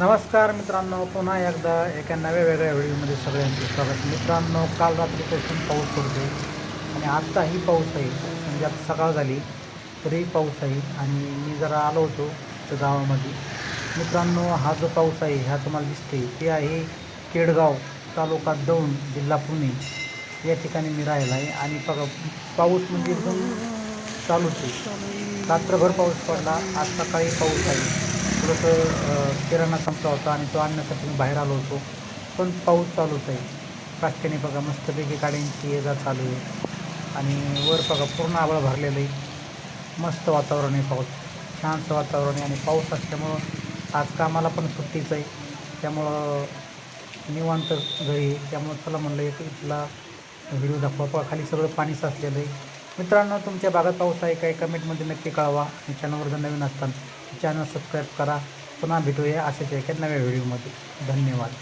नमस्कार मित्रांनो पुन्हा एकदा एका नव्या वेगळ्या व्हिडिओमध्ये सगळ्यांचे स्वागत. मित्रांनो काल रात्रीपासून पाऊस पडतो आणि आत्ताही पाऊस आहे. म्हणजे आता सकाळ झाली तरीही पाऊस आहे आणि मी जरा आलो होतो त्या गावामध्ये. मित्रांनो हा जो पाऊस आहे ह्या तुम्हाला दिसते ते आहे केडगाव तालुका दौंड जिल्हा पुणे. या ठिकाणी मी राहिला आहे आणि बघा पाऊस म्हणजे एकदम चालूच आहे. रात्रभर पाऊस पडला आज सकाळी पाऊस आहे. थोडंसं किराणा संपला होता आणि तो आणण्यासाठी मी बाहेर आलो होतो. पण पाऊस चालूच आहे. रस्त्याने बघा मस्तपैकी गाड्यांची ये जा चालू आहे. आणि वर बघा पूर्ण आबळ भरलेलं आहे. मस्त वातावरण आहे पाऊस. छानसं वातावरण आहे आणि पाऊस असल्यामुळं आज कामाला पण सुट्टीच आहे. त्यामुळं निवांत घरी आहे. त्यामुळं चला म्हणलं एक इथला व्हिडिओ दाखवा. खाली सगळं पाणी साचलेलं आहे. मित्रांनो तुमच्या भागात पाऊस आहे काय कमेंटमध्ये नक्की कळवा. आणि चॅनलवर जर नवीन असताना चॅनल सबस्क्राईब करा. पुन्हा भेटूया अशाच एका नव्या व्हिडिओमध्ये धन्यवाद.